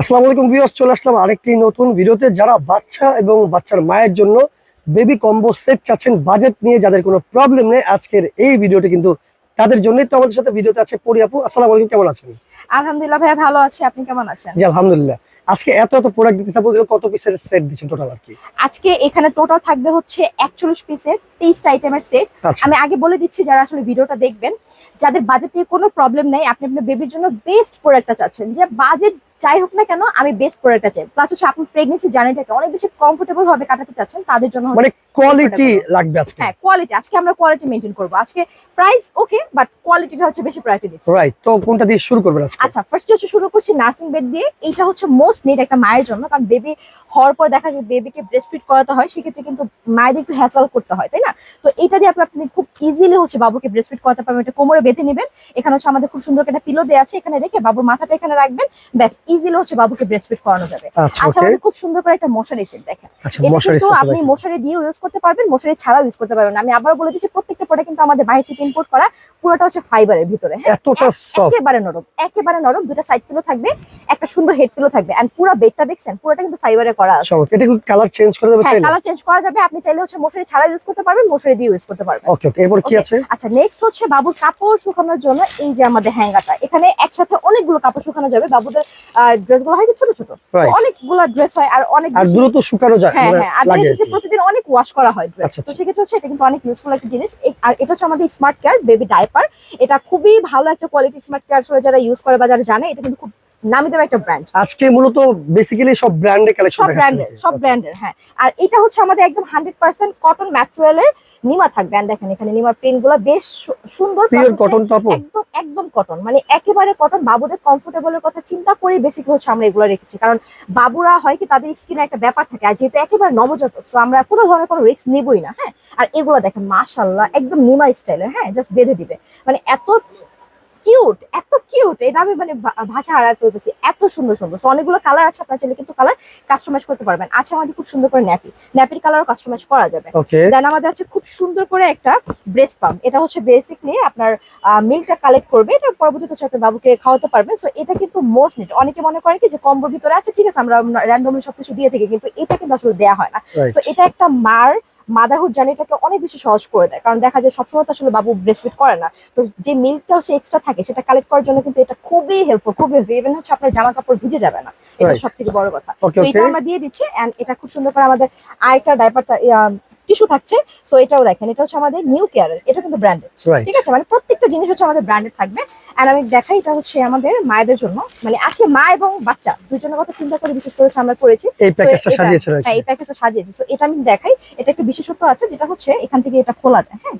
আসসালামু আলাইকুম ভিউয়ার্স চলে আসলাম আরেকটি নতুন ভিডিওতে। যারা বাচ্চা এবং বাচ্চার মায়ের জন্য বেবি কম্বো সেট চাচ্ছেন বাজেট নিয়ে যাদের কোনো প্রবলেম নেই আজকের এই ভিডিওটি কিন্তু তাদের জন্যই। তো আমাদের সাথে ভিডিওতে আছে পরি আপু। আসসালামু আলাইকুম কেমন আছেন? আলহামদুলিল্লাহ ভাইয়া ভালো আছি। আপনি কেমন আছেন? জি আলহামদুলিল্লাহ। আজকে এত এত প্রোডাক্ট দিতে থাকব কত পিসের সেট দিচ্ছেন টোটাল আর কি? আজকে এখানে টোটাল থাকবে হচ্ছে একচল্লিশ পিসের তেইশটা আইটেমের সেট আমি আগে বলে দিচ্ছি যারা আসলে ভিডিওটা দেখবেন যাদের বাজেট নিয়ে কোনো প্রবলেম নেই আপনি আপনার বেবির জন্য বেস্ট প্রোডাক্টটা চাচ্ছেন। যে বাজেট যাই হোক না কেন আমি বেস্ট প্রোডাক্টটা চাই প্লাস হচ্ছে আপনি প্রেগনেন্সি জার্নিটাকে অনেক বেশি কমফোর্টেবল ভাবে কাটাতে চাচ্ছেন তাদের জন্য মানে কোয়ালিটি লাগবে আজকে। হ্যাঁ কোয়ালিটি আজকে আমরা কোয়ালিটি মেনটেন করব। আজকে প্রাইস ওকে বাট কোয়ালিটিটা হচ্ছে বেশি প্রায়োরিটি দিচ্ছি। রাইট তো কোনটা দিয়ে শুরু করবেন আজকে? আচ্ছা ফার্স্ট হচ্ছে শুরু করছি নার্সিং বেড দিয়ে। এইটা হচ্ছে মোস্ট নিড একটা মায়ের জন্য কারণ বেবি হওয়ার পর দেখা যায় বেবিকে ব্রেস্ট ফিড করাতে হয় সেক্ষেত্রে কিন্তু মায়ের একটু হ্যাসাল করতে হয় তাই না? তো এটা দিয়ে আপনি আপনি খুব ইজিলি হচ্ছে বাবুকে ব্রেস্ট ফিড করাতে পারবেন এটা কোমরে বেঁধে নেবেন। এখানে হচ্ছে আমাদের খুব সুন্দর একটা পিলো দেওয়া আছে এখানে রেখে বাবুর মাথাটা এখানে রাখবেন। ব্যাস ইজিলি হচ্ছে বাবুকে ব্রেস্ট ফিড করানো যাবে। আচ্ছা আচ্ছা ওকে খুব সুন্দর করে একটা মশারি সেট দেখেন। আচ্ছা মশারি কিন্তু আপনি। মশারি দিয়েও ইউজ করতে পারবেন মশারি ছাড়াও ইউজ করতে পারবেন। আমি আবার বলে দিচ্ছি প্রত্যেকটা প্রোডাক্ট কিন্তু আমাদের বাইরে থেকে ইম্পোর্ট করা পুরোটা হচ্ছে ফাইবারের ভিতরে হ্যাঁ? এতটা সফট একেবারে নরম একেবারে নরম দুটা সাইড পিলো থাকবে একটা সুন্দর হেড পিলো থাকবে এন্ড পুরো বেডটা দেখছেন পুরোটা কিন্তু ফাইবারে করা আছে। এটা কি কালার চেঞ্জ করে দেবে হ্যাঁ চাইলে? কালার চেঞ্জ করা যাবে আপনি চাইলে হচ্ছে মশারি ছাড়া ইউজ করতে পারবেন মশারি দিয়ে ইউজ করতে পারবেন। ওকে ওকে এরপর কি. আছে? আচ্ছা নেক্সট হচ্ছে বাবুর কাপড় শুকানোর জন্য এই যে আমাদের হ্যাঙ্গারটা এখানে একসাথে অনেকগুলো কাপড় শুকানো যাবে বাবুদের ড্রেসগুলো হয় ছোট ছোট? অনেকগুলো ড্রেস হয় আর অনেক আর দ্রুত শুকানো যায় হ্যাঁ মানে হ্যাঁ আর কি। প্রতিদিন অনেক ওয়াশ করা হয় ড্রেস আচ্ছা, তো আচ্ছা। সেক্ষেত্রে হচ্ছে এটা কিন্তু অনেক ইউজফুল একটা জিনিস। আর এটা হচ্ছে আমাদের স্মার্ট কেয়ার বেবি ডাইপার এটা খুবই ভালো একটা কোয়ালিটি স্মার্ট কেয়ার যারা ইউজ করে বা যারা জানে এটা কিন্তু খুব নামি দামি একটা ব্র্যান্ড আজকে মূলত বেসিক্যালি সব ব্র্যান্ডের কালেকশন সব ব্র্যান্ডের সব ব্র্যান্ডের হ্যাঁ। আর এটা হচ্ছে আমাদের একদম হান্ড্রেড পার্সেন্ট কটন ম্যাটেরিয়ালের নিমা থাকবে। দেখেন এখানে বেশ সুন্দর পিওর কটন টপ একদম একদম কটন মানে একেবারে কটন বাবুদের কমফোর্টেবলের কথা চিন্তা করে বেসিক্যালি হচ্ছে আমরা এগুলো রেখেছি। কারণ বাবুরা হয় কি তাদের স্কিনে একটা ব্যাপার থাকে। আর যেহেতু একেবারে নবজাতক আমরা কোনো ধরনের কোনো রিস্ক নেবই না হ্যাঁ। আর এগুলো দেখেন মাশাল্লাহ একদম নিমা স্টাইলের হ্যাঁ জাস্ট বেঁধে দিবে। মানে এত কিউট এত কিউট এটা আমি মানে ভাষা হারায় ফেলতেছি। এত সুন্দর সুন্দর। So, অনেকগুলো কালার আছে আপনার চাইলে কিন্তু কালার কাস্টমাইজ করতে পারবেন। আছে আমাদের খুব সুন্দর করে ন্যাপি ন্যাপির কালারও কাস্টমাইজ করা যাবে। দেন আমাদের আছে খুব সুন্দর করে একটা ব্রেস্ট পাম্প এটা হচ্ছে বেসিকলি আপনার মিল্কটা কালেক্ট করবে। এটা পরবর্তীতে হচ্ছে আপনার বাবুকে খাওয়াতে পারবে সো এটা কিন্তু মোস্ট নিট অনেকে মনে করে কি যে কম্বোর ভিতরে আছে ঠিক আছে আমরা র্যান্ডমলি সবকিছু দিয়ে থাকি কিন্তু এটা কিন্তু আসলে দেওয়া হয় না। সো এটা একটা মার মাদারহুড জার্নিটাকে অনেক বেশি সহজ করে দেয়। কারণ দেখা যায় সবসময় তো আসলে বাবু ব্রেস্টফিড করে না। তো যে মিল্কটা হচ্ছে এক্সট্রা থাকে সেটা কালেক্ট করার জন্য কিন্তু এটা খুবই হেল্পফুল খুবই হেল্পফুল ইভেন হচ্ছে আপনার জামা কাপড় ভিজে যাবে না। এটা সব থেকে বড় কথা। তো এটা আমরা দিয়ে দিচ্ছি এন্ড এটা খুব সুন্দর করে আমাদের আরেকটা ডাইপারটা টিস্যু থাকছে সো এটাও দেখেন এটা হচ্ছে আমাদের নিউ কেয়ারের এটা কিন্তু ব্র্যান্ডেড ঠিক আছে? মানে প্রত্যেকটা জিনিস হচ্ছে আমাদের ব্র্যান্ডেড থাকবে। আর আমি দেখাই এটা হচ্ছে আমাদের মায়েদের জন্য। মানে আজকে মা এবং বাচ্চা দুজনের কথা চিন্তা করে বিশেষ করে আমরা করেছি। এই প্যাকেজটা সাজিয়েছে হ্যাঁ এই প্যাকেজটা সাজিয়েছি। সো এটা আমি দেখাই। এটা একটা বিশেষত্ব আছে যেটা হচ্ছে এখান থেকে এটা খোলা যায়। হ্যাঁ?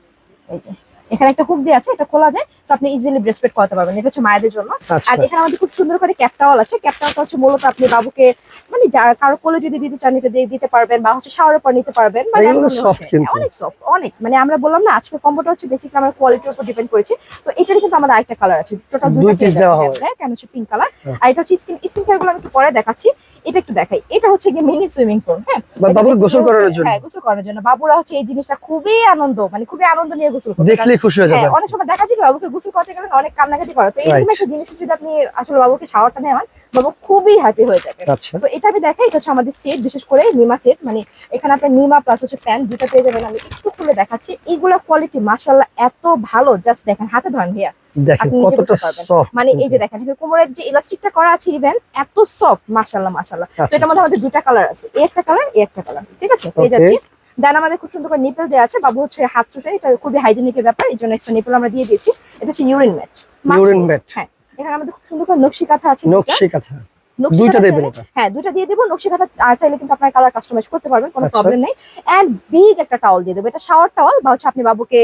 এই যে। এখানে একটা হুক দিয়ে আছে এটা খোলা যায় সো আপনি ইজিলি ব্রেস্টফিড করতে পারবেন। এটা হচ্ছে মায়েদের জন্য। আচ্ছা। আর এখানে আমাদের খুব সুন্দর করে ক্যাপটাওয়াল আছে। ক্যাপটাওয়ালটা হচ্ছে মূলত আপনি বাবুকে মানে কারও কোলে যদি দিতে চান নিতে দিয়ে দিতে পারবেন বা হচ্ছে শাওয়ারের পর নিতে পারবেন মানে অনেক সফট অনেক। মানে আমরা বললাম না আজকে কম্বোটা হচ্ছে বেসিক্যালি আমরা কোয়ালিটির উপর ডিপেন্ড করেছি। তো এটারই কিন্তু আমাদের আরেকটা কালার আছে। টোটাল দুটো piece দেওয়া হবে। হ্যাঁ, কেন হচ্ছে পিঙ্ক কালার হ্যাঁ। আর এটা হচ্ছে স্কিন স্কিন কেয়ারগুলো আমি একটু পরে দেখাচ্ছি। এটা একটু দেখাই। এটা হচ্ছে গিয়ে মিনি সুইমিং পুল হ্যাঁ। বা এটা বাবুকে basically গোসল করানোর জন্য। হ্যাঁ গোসল করানোর জন্য। বাবুরা হচ্ছে এই জিনিসটা খুবই আনন্দ মানে খুবই আনন্দ নিয়ে গোসল করে খুশি হয়ে হ্যাঁ যাবে অনেক সময় দেখা যায় কি বাবুকে গোসল করতে গেলে অনেক কান্নাকাটি করে। তো Right. একটা জিনিস যদি আপনি আসলে বাবুকে শাওয়ারটা নেওয়ান বাবু খুবই হ্যাপি হয়ে যাবে। আচ্ছা। তো এটা আমি দেখাই এটা হচ্ছে আমাদের সেট বিশেষ করে নিমা সেট মানে এখানে আপনার নিমা প্লাস হচ্ছে প্যান্ট দুটো পেয়ে যাবেন। আমি একটু খুলে দেখাচ্ছি। এইগুলা কোয়ালিটি মাশাল্লাহ এত ভালো। জাস্ট দেখেন হাতে ধরেন ভাইয়া। দেখেন কতটা সফট মানে এই যে দেখেন এখানে কোমরের যে ইলাস্টিকটা করা আছে ইভেন এত সফট মাশাল্লাহ মাশাল্লাহ তো আচ্ছা এটার মধ্যে আমাদের দুটা কালার আছে। এই একটা কালার এই একটা কালার ঠিক আছে? পেয়ে. যাচ্ছি। দেন আমাদের খুব সুন্দর করে নিপেল দেওয়া আছে বাবু হচ্ছে হাত চুষে এটা খুবই হাইজেনিকের ব্যাপার এই জন্য এক্সট্রা নিপেল আমরা দিয়ে দিয়েছি। এটা হচ্ছে ইউরিন ম্যাট ইউরিন ম্যাট হ্যাঁ এখানে আমাদের খুব সুন্দর করে নকশি কাঁথা আছে নকশি কাঁথা। দুইটা দেবেন হ্যাঁ দুইটা দিয়ে দেবো নকশি কাঁথা চাইলে কিন্তু আপনার কালার কাস্টমাইজ করতে পারবেন কোনো আচ্ছা। প্রবলেম নেই। এন্ড বিগ একটা টাওয়াল দিয়ে দেবো এটা শাওয়ার টাওয়াল বা হচ্ছে আপনি বাবুকে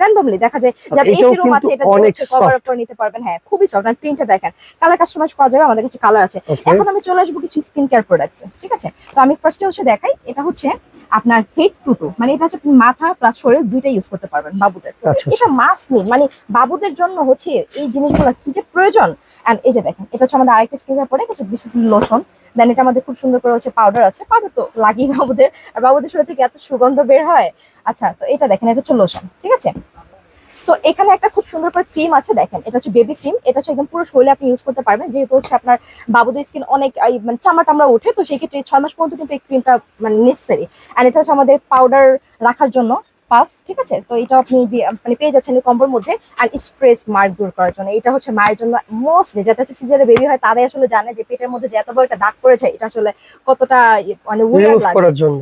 র্যান্ডমলি দেখা যায় যাতে এটাও এসি রুম আছে এটা কভার soft। করে নিতে পারবেন। হ্যাঁ খুবই সফট আর প্রিন্টটা দেখেন। কালার কাস্টমাইজ করা যাবে আমাদের কাছে কালার আছে। এখন আমি চলে আসব কিছু স্কিন কেয়ার প্রোডাক্টস ঠিক আছে? তো আমি ফার্স্টে হচ্ছে দেখাই এটা হচ্ছে আপনার হেড টু টু মানে এটা হচ্ছে মাথা প্লাস শরীর দুইটা ইউজ করতে পারবেন বাবুদের। আচ্ছা এটা মাস্ট নিড মানে বাবুদের জন্য হচ্ছে এই জিনিসগুলো কি যে প্রয়োজন? এন্ড এই যে দেখেন এটা হচ্ছে আমাদের আরেকটা স্কিন কেয়ার প্রোডাক্ট হচ্ছে বেসিক্যালি লোশন দেন এটা আমাদের খুব সুন্দর করে হচ্ছে পাউডার আছে পাউডার তো লাগেই বাবুদের। আর বাবুদের শরীর থেকে এত সুগন্ধ বের হয়। আচ্ছা তো এটা দেখেন এটা হচ্ছে লোশন ঠিক আছে? সো এখানে একটা খুব সুন্দর করে ক্রিম আছে, দেখেন। এটা হচ্ছে বেবি ক্রিম এটা হচ্ছে একদম পুরো শরীরে আপনি ইউজ করতে পারবেন। যেহেতু হচ্ছে আপনার বাবুদের স্কিন অনেক মানে চামড়া টামড়া ওঠে, তো সেই ক্ষেত্রে ছয় মাস পর্যন্ত কিন্তু এই ক্রিমটা মানে নেসেসারি অ্যান্ড এটা হচ্ছে আমাদের পাউডার রাখার জন্য। পাফ ঠিক আছে? তো এটা আপনি মানে পেয়ে যাচ্ছেন কম্বোর মধ্যে আর স্ট্রেস মার্ক দূর করার জন্য। এটা হচ্ছে মায়ের জন্য মোস্টলি যাতে হচ্ছে সিজারে বেবি হয় তারাই আসলে জানে যে পেটের মধ্যে যে এত বড় একটা দাগ পড়েছে এটা আসলে কতটা ইয়ে, মানে weird লাগে।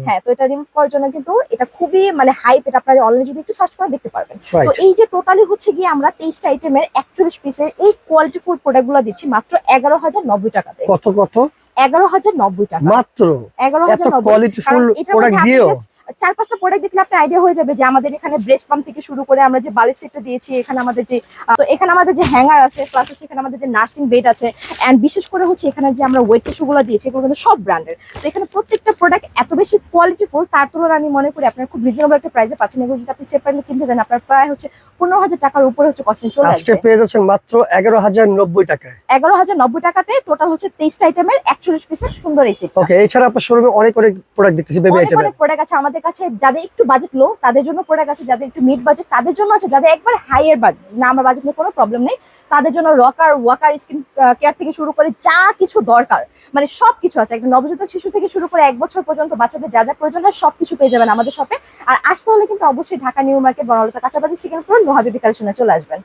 হ্যাঁ তো এটা রিমুভ করার জন্য কিন্তু এটা খুবই মানে হাইপ এটা আপনারা অলরেডি যদি একটু সার্চ করে দেখতে পারবেন। তো এই যে টোটালি হচ্ছে গিয়ে আমরা তেইশটা আইটেমের একচল্লিশ পিসের এই কোয়ালিটি ফুল প্রোডাক্টগুলো দিচ্ছি মাত্র এগারো হাজার নব্বই টাকাতে। কত কত? এগারো হাজার নব্বই টাকা। মাত্র? এগারো হাজার কোয়ালিটি ফুল প্রোডাক্ট মধ্যে আপনি দিয়েও? just চার পাঁচটা প্রোডাক্ট দেখলে আপনার আইডিয়া হয়ে যাবে যে আমাদের এখানে ব্রেস্ট পাম্প থেকে শুরু করে আমরা যে বালিশ সেটটা দিয়েছি এখানে আমাদের যে তো এখানে আমাদের যে হ্যাঙ্গার আছে প্লাস হচ্ছে এখানে আমাদের যে নার্সিং বেড আছে এন্ড বিশেষ করে হচ্ছে এখানে যে আমরা ওয়েট টিস্যুগুলো দিয়েছি এগুলো কিন্তু সব ব্র্যান্ডের তো এখানে প্রত্যেকটা প্রোডাক্ট এত বেশি কোয়ালিটিফুল তার তুলনায় আমি মনে করি আপনার খুব রিজনেবল একটা প্রাইসে পাচ্ছেন। এগুলো যদি আপনি সেপারেটলি কিনতে যান আপনার প্রায় হচ্ছে পনেরো হাজার টাকার উপরে হচ্ছে কস্টিং চলে আজকে পেয়ে যাচ্ছেন মাত্র এগারো হাজার নব্বই টাকায়। এগারো হাজার নব্বই টাকাতে টোটাল হচ্ছে তেইশটা আইটেমের একচল্লিশ পিসের সুন্দর এই সেট ওকে এছাড়া আপনার শোরুমে অনেক অনেক প্রোডাক্ট দেখতেছি বেবি অনেক আইটেমের অনেক প্রোডাক্ট আছে। আমাদের কাছে যাদের একটু বাজেট লো তাদের জন্য প্রোডাক্ট আছে। যাদের একটু মিড বাজেট তাদের জন্য আছে। যাদের একবার হাইয়ার বাজেট না আমার বাজেট নিয়ে কোনো প্রবলেম নেই। তাদের জন্য রকার ওয়াকার স্কিন কেয়ার থেকে শুরু করে যা কিছু দরকার মানে সব কিছু আছে। একটা নবজাতক শিশু থেকে শুরু করে এক বছর পর্যন্ত বাচ্চাদের যা যা প্রয়োজন হয় সব কিছু পেয়ে যাবেন আমাদের শপে আর আসতে হলে কিন্তু অবশ্যই ঢাকা নিউ মার্কেট বনলতা কাঁচাবাজি সেকেন্ড ফ্লোর মহাবিবি কালেকশনে চলে আসবেন।